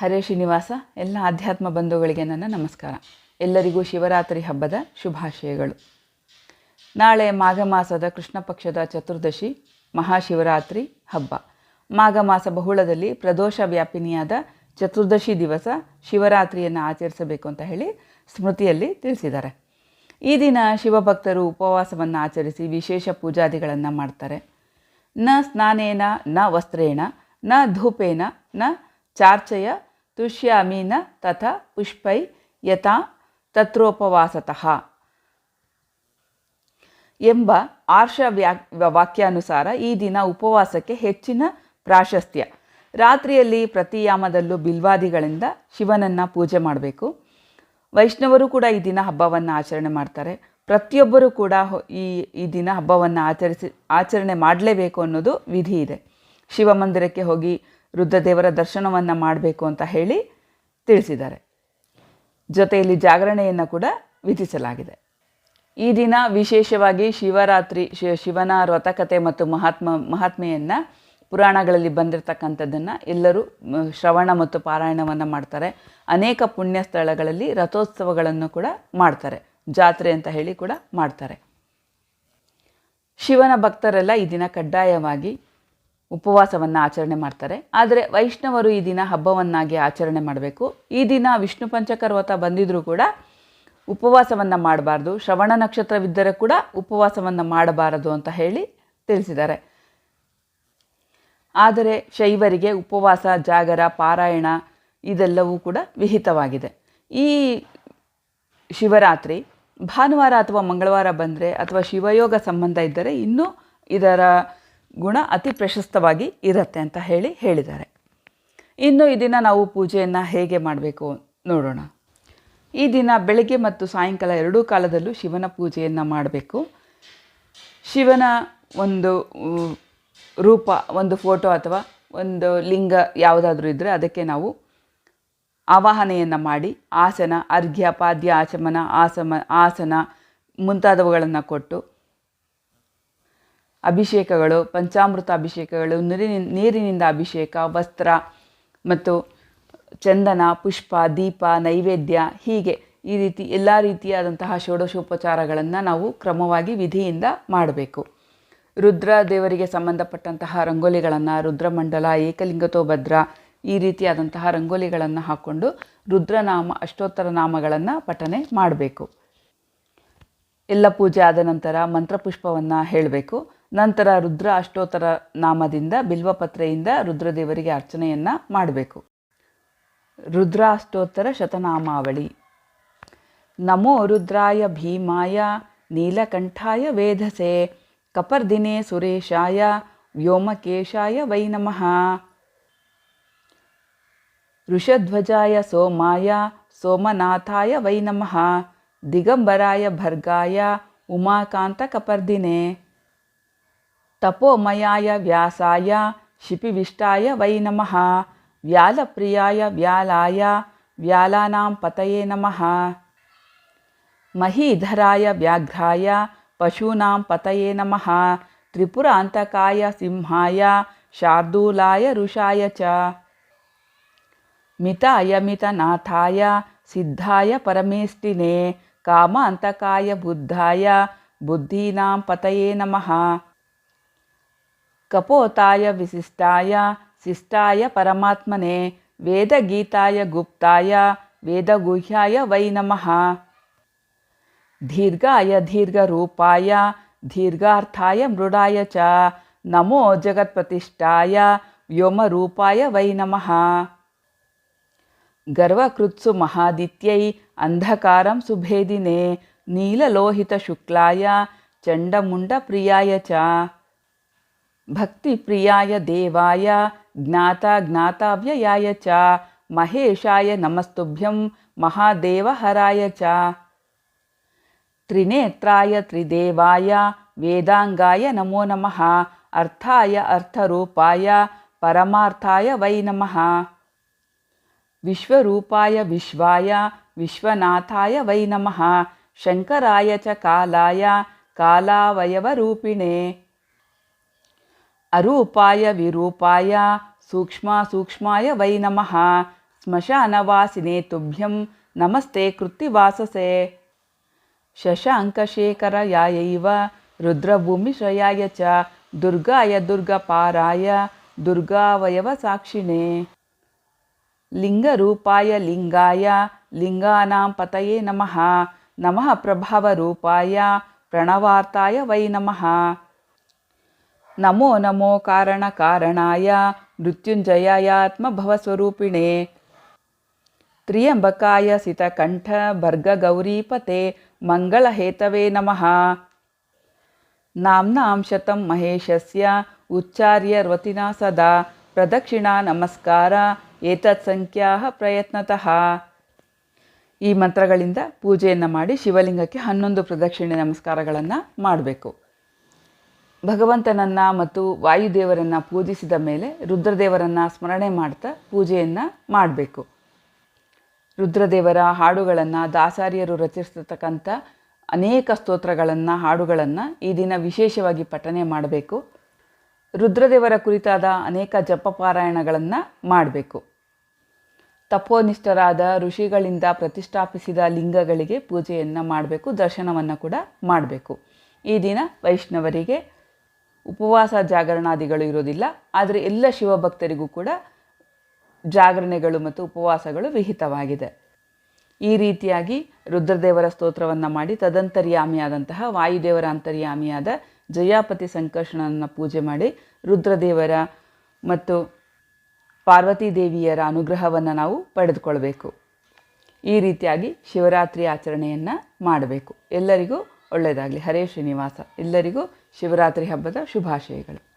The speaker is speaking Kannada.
ಹರೇ ಶ್ರೀನಿವಾಸ, ಎಲ್ಲ ಆಧ್ಯಾತ್ಮ ಬಂಧುಗಳಿಗೆ ನನ್ನ ನಮಸ್ಕಾರ. ಎಲ್ಲರಿಗೂ ಶಿವರಾತ್ರಿ ಹಬ್ಬದ ಶುಭಾಶಯಗಳು. ನಾಳೆ ಮಾಘ ಮಾಸದ ಕೃಷ್ಣ ಪಕ್ಷದ ಚತುರ್ದಶಿ, ಮಹಾಶಿವರಾತ್ರಿ ಹಬ್ಬ. ಮಾಘ ಮಾಸ ಬಹುಳದಲ್ಲಿ ಪ್ರದೋಷ ವ್ಯಾಪಿನಿಯಾದ ಚತುರ್ದಶಿ ದಿವಸ ಶಿವರಾತ್ರಿಯನ್ನು ಆಚರಿಸಬೇಕು ಅಂತ ಹೇಳಿ ಸ್ಮೃತಿಯಲ್ಲಿ ತಿಳಿಸಿದ್ದಾರೆ. ಈ ದಿನ ಶಿವಭಕ್ತರು ಉಪವಾಸವನ್ನು ಆಚರಿಸಿ ವಿಶೇಷ ಪೂಜಾದಿಗಳನ್ನು ಮಾಡ್ತಾರೆ. ನ ಸ್ನಾನೇನ, ನ ವಸ್ತ್ರೇಣ, ನ ಧೂಪೇನ, ನ ಚಾರ್ಚಯ ತುಷ್ಯಾಮೀನ ತಥಾ ಪುಷ್ಪೈ ಯಥಾ ತತ್ರೋಪವಾಸತಃ. ಎಂಬ ಆರ್ಷ ವ್ಯಾ ವಾಕ್ಯಾನುಸಾರ ಈ ದಿನ ಉಪವಾಸಕ್ಕೆ ಹೆಚ್ಚಿನ ಪ್ರಾಶಸ್ತ್ಯ. ರಾತ್ರಿಯಲ್ಲಿ ಪ್ರತಿಯಾಮದಲ್ಲೂ ಬಿಲ್ವಾದಿಗಳಿಂದ ಶಿವನನ್ನು ಪೂಜೆ ಮಾಡಬೇಕು. ವೈಷ್ಣವರು ಕೂಡ ಈ ದಿನ ಹಬ್ಬವನ್ನು ಆಚರಣೆ ಮಾಡ್ತಾರೆ. ಪ್ರತಿಯೊಬ್ಬರೂ ಕೂಡ ಈ ಈ ದಿನ ಹಬ್ಬವನ್ನು ಆಚರಿಸಿ, ಆಚರಣೆ ಮಾಡಲೇಬೇಕು ಅನ್ನೋದು ವಿಧಿ ಇದೆ. ಶಿವಮಂದಿರಕ್ಕೆ ಹೋಗಿ ರುದ್ರದೇವರ ದರ್ಶನವನ್ನು ಮಾಡಬೇಕು ಅಂತ ಹೇಳಿ ತಿಳಿಸಿದ್ದಾರೆ. ಜೊತೆಯಲ್ಲಿ ಜಾಗರಣೆಯನ್ನು ಕೂಡ ವಿಧಿಸಲಾಗಿದೆ. ಈ ದಿನ ವಿಶೇಷವಾಗಿ ಶಿವರಾತ್ರಿ ಶಿವನ ರಥಕತೆ ಮತ್ತು ಮಹಾತ್ಮ, ಮಹಾತ್ಮೆಯನ್ನು ಪುರಾಣಗಳಲ್ಲಿ ಬಂದಿರತಕ್ಕಂಥದ್ದನ್ನು ಎಲ್ಲರೂ ಶ್ರವಣ ಮತ್ತು ಪಾರಾಯಣವನ್ನು ಮಾಡ್ತಾರೆ. ಅನೇಕ ಪುಣ್ಯ ಸ್ಥಳಗಳಲ್ಲಿ ರಥೋತ್ಸವಗಳನ್ನು ಕೂಡ ಮಾಡ್ತಾರೆ. ಜಾತ್ರೆ ಅಂತ ಹೇಳಿ ಕೂಡ ಮಾಡ್ತಾರೆ. ಶಿವನ ಭಕ್ತರೆಲ್ಲ ಈ ದಿನ ಕಡ್ಡಾಯವಾಗಿ ಉಪವಾಸವನ್ನು ಆಚರಣೆ ಮಾಡ್ತಾರೆ. ಆದರೆ ವೈಷ್ಣವರು ಈ ದಿನ ಹಬ್ಬವನ್ನಾಗಿ ಆಚರಣೆ ಮಾಡಬೇಕು. ಈ ದಿನ ವಿಷ್ಣು ಪಂಚಕರ್ವತ ಬಂದಿದ್ದರೂ ಬಂದಿದ್ರೂ ಕೂಡ ಉಪವಾಸವನ್ನು ಮಾಡಬಾರ್ದು. ಶ್ರವಣ ನಕ್ಷತ್ರವಿದ್ದರೆ ಕೂಡ ಉಪವಾಸವನ್ನು ಮಾಡಬಾರದು ಅಂತ ಹೇಳಿ ತಿಳಿಸಿದ್ದಾರೆ. ಆದರೆ ಶೈವರಿಗೆ ಉಪವಾಸ, ಜಾಗರ, ಪಾರಾಯಣ ಇದೆಲ್ಲವೂ ಕೂಡ ವಿಹಿತವಾಗಿದೆ. ಈ ಶಿವರಾತ್ರಿ ಭಾನುವಾರ ಅಥವಾ ಮಂಗಳವಾರ ಬಂದರೆ ಅಥವಾ ಶಿವಯೋಗ ಸಂಬಂಧ ಇದ್ದರೆ ಇನ್ನೂ ಇದರ ಗುಣ ಅತಿ ಪ್ರಶಸ್ತವಾಗಿ ಇರುತ್ತೆ ಅಂತ ಹೇಳಿ ಹೇಳಿದ್ದಾರೆ. ಇನ್ನು ಈ ದಿನ ನಾವು ಪೂಜೆಯನ್ನು ಹೇಗೆ ಮಾಡಬೇಕು ನೋಡೋಣ. ಈ ದಿನ ಬೆಳಗ್ಗೆ ಮತ್ತು ಸಾಯಂಕಾಲ ಎರಡೂ ಕಾಲದಲ್ಲೂ ಶಿವನ ಪೂಜೆಯನ್ನು ಮಾಡಬೇಕು. ಶಿವನ ಒಂದು ರೂಪ, ಒಂದು ಫೋಟೋ ಅಥವಾ ಒಂದು ಲಿಂಗ ಯಾವುದಾದ್ರೂ ಇದ್ದರೆ ಅದಕ್ಕೆ ನಾವು ಆವಾಹನೆಯನ್ನು ಮಾಡಿ, ಆಸನ, ಅರ್ಘ್ಯ, ಪಾದ್ಯ, ಆಚಮನ, ಆಸಮ, ಆಸನ ಮುಂತಾದವುಗಳನ್ನು ಕೊಟ್ಟು ಅಭಿಷೇಕಗಳು, ಪಂಚಾಮೃತ ಅಭಿಷೇಕಗಳು ನೀರಿನ ನೀರಿನಿಂದ ಅಭಿಷೇಕ, ವಸ್ತ್ರ ಮತ್ತು ಚಂದನ, ಪುಷ್ಪ, ದೀಪ, ನೈವೇದ್ಯ ಹೀಗೆ ಈ ರೀತಿ ಎಲ್ಲ ರೀತಿಯಾದಂತಹ ಷೋಡಶೋಪಚಾರಗಳನ್ನು ನಾವು ಕ್ರಮವಾಗಿ ವಿಧಿಯಿಂದ ಮಾಡಬೇಕು. ರುದ್ರ ದೇವರಿಗೆ ಸಂಬಂಧಪಟ್ಟಂತಹ ರಂಗೋಲಿಗಳನ್ನು ರುದ್ರಮಂಡಲ ಏಕಲಿಂಗತೋ ಭದ್ರ ಈ ರೀತಿಯಾದಂತಹ ರಂಗೋಲಿಗಳನ್ನು ಹಾಕ್ಕೊಂಡು ರುದ್ರನಾಮ, ಅಷ್ಟೋತ್ತರ ನಾಮಗಳನ್ನು ಪಠನೆ ಮಾಡಬೇಕು. ಎಲ್ಲ ಪೂಜೆ ಆದ ನಂತರ ಮಂತ್ರಪುಷ್ಪವನ್ನು ಹೇಳಬೇಕು. ನಂತರ ರುದ್ರ ಅಷ್ಟೋತ್ತರ ನಾಮದಿಂದ ಬಿಲ್ವಪತ್ರೆಯಿಂದ ರುದ್ರದೇವರಿಗೆ ಅರ್ಚನೆಯನ್ನು ಮಾಡಬೇಕು. ರುದ್ರ ಅಷ್ಟೋತ್ತರ ಶತನಾಮಾವಳಿ. ನಮೋ ರುದ್ರಾಯ ಭೀಮಾಯ ನೀಲಕಂಠಾಯ ವೇಧಸೆ ಕಪರ್ದಿನೇ ಸುರೇಶಾಯ ವ್ಯೋಮಕೇಶಾಯ ವೈ ನಮಃ. ಋಷಧ್ವಜಾಯ ಸೋಮಾಯ ಸೋಮನಾಥಾಯ ವೈ ನಮಃ. ದಿಗಂಬರಾಯ ಭರ್ಗಾಯ ಉಮಾಕಾಂತ ಕಪರ್ದಿನೆ. तपोमयाय व्यासाय शिपिविष्टाय वै नमः। व्यालप्रियाय व्यालाय व्यालानां पतये नमः। महीधराय व्याघ्राय पशूनां पतये नमः। त्रिपुरान्तकाय सिंहाय शार्दूलाय रुषाय च। मिताय मितनाथाय सिद्धाय परमेष्टिने कामान्तकाय बुद्धाय बुद्धीनां पतये नमः। కపోతాయ విశిష్టాయ శిష్టాయ పరమాత్మనే వేదగీతాయ గుప్తాయ వేదగుహ్యాయ వై నమ. దీర్ఘాయ దీర్ఘరూపాయ దీర్ఘార్థాయ మృడాయ చ నమో జగత్ప్రతిష్టాయ వ్యోమరూపాయ వై నమ. గర్వకృత్సు మహాదిత్యై అంధకారం సుభేదినే నీలలోహిత శుక్లాయ చండముండ ప్రియాయ చ. भक्तिप्रियाय देवाय ज्ञाता ज्ञाताव्ययाय च महेशाय नमस्तुभ्यं महादेवहराय च। त्रिनेत्राय त्रिदेवाय वेदाङ्गाय नमो नमः अर्थाय अर्थरूपाय परमार्थाय वै नमः। विश्वरूपाय विश्वाय विश्वनाथाय वै नमः शङ्कराय च कालाय कालावयवरूपिणे। अरूपाय विरूपाय सूक्ष्मासूक्ष्माय वै नमः। श्मशानवासिने तुभ्यं नमस्ते कृत्तिवाससे। शशाङ्कशेखरयायैव रुद्रभूमिश्रयाय च दुर्गाय दुर्गपाराय दुर्गावयवसाक्षिणे। लिङ्गरूपाय लिङ्गाय लिङ्गानां पतये नमः। नमः प्रभावरूपाय प्रणवार्ताय वै नमः। ನಮೋ ನಮೋ ಕಾರಣ ಕಾರಣಾಯ ಮೃತ್ಯುಂಜಯಾತ್ಮಭವಸ್ವರೂಪಿಣೆ ತ್ರಿಯಂಬಕಾಯ ಸಿತಕಂಠ ಮಂಗಳ ಹೇತವೇ ನಮಃ. ನಾಮ್ನಾಂ ಶತಂ ಮಹೇಶಸ್ಯ ಉಚ್ಚಾರ್ಯರ್ವತಿನಾ ಸದಾ. ಪ್ರದಕ್ಷಿಣಾ ನಮಸ್ಕಾರ ಏತತ್ ಸಂಖ್ಯಾ ಪ್ರಯತ್ನತಃ. ಈ ಮಂತ್ರಗಳಿಂದ ಪೂಜೆಯನ್ನು ಮಾಡಿ ಶಿವಲಿಂಗಕ್ಕೆ ಹನ್ನೊಂದು ಪ್ರದಕ್ಷಿಣೆ ನಮಸ್ಕಾರಗಳನ್ನು ಮಾಡಬೇಕು. ಭಗವಂತನನ್ನು ಮತ್ತು ವಾಯುದೇವರನ್ನು ಪೂಜಿಸಿದ ಮೇಲೆ ರುದ್ರದೇವರನ್ನು ಸ್ಮರಣೆ ಮಾಡ್ತಾ ಪೂಜೆಯನ್ನು ಮಾಡಬೇಕು. ರುದ್ರದೇವರ ಹಾಡುಗಳನ್ನು ದಾಸಾರಿಯರು ರಚಿಸತಕ್ಕಂಥ ಅನೇಕ ಸ್ತೋತ್ರಗಳನ್ನು, ಹಾಡುಗಳನ್ನು ಈ ದಿನ ವಿಶೇಷವಾಗಿ ಪಠನೆ ಮಾಡಬೇಕು. ರುದ್ರದೇವರ ಕುರಿತಾದ ಅನೇಕ ಜಪಪಾರಾಯಣಗಳನ್ನು ಮಾಡಬೇಕು. ತಪೋನಿಷ್ಠರಾದ ಋಷಿಗಳಿಂದ ಪ್ರತಿಷ್ಠಾಪಿಸಿದ ಲಿಂಗಗಳಿಗೆ ಪೂಜೆಯನ್ನು ಮಾಡಬೇಕು, ದರ್ಶನವನ್ನು ಕೂಡ ಮಾಡಬೇಕು. ಈ ದಿನ ವೈಷ್ಣವರಿಗೆ ಉಪವಾಸ ಜಾಗರಣಾದಿಗಳು ಇರೋದಿಲ್ಲ, ಆದರೆ ಎಲ್ಲ ಶಿವಭಕ್ತರಿಗೂ ಕೂಡ ಜಾಗರಣೆಗಳು ಮತ್ತು ಉಪವಾಸಗಳು ವಿಹಿತವಾಗಿದೆ. ಈ ರೀತಿಯಾಗಿ ರುದ್ರದೇವರ ಸ್ತೋತ್ರವನ್ನು ಮಾಡಿ ತದಂತರ್ಯಾಮಿಯಾದಂತಹ ವಾಯುದೇವರ ಅಂತರ್ಯಾಮಿಯಾದ ಜಯಾಪತಿ ಸಂಕರ್ಷಣನ ಪೂಜೆ ಮಾಡಿ ರುದ್ರದೇವರ ಮತ್ತು ಪಾರ್ವತಿ ದೇವಿಯರ ಅನುಗ್ರಹವನ್ನು ನಾವು ಪಡೆದುಕೊಳ್ಬೇಕು. ಈ ರೀತಿಯಾಗಿ ಶಿವರಾತ್ರಿ ಆಚರಣೆಯನ್ನು ಮಾಡಬೇಕು. ಎಲ್ಲರಿಗೂ ಒಳ್ಳೆಯದಾಗಲಿ. ಹರೇ ಶ್ರೀನಿವಾಸ. ಎಲ್ಲರಿಗೂ ಶಿವರಾತ್ರಿ ಹಬ್ಬದ ಶುಭಾಶಯಗಳು.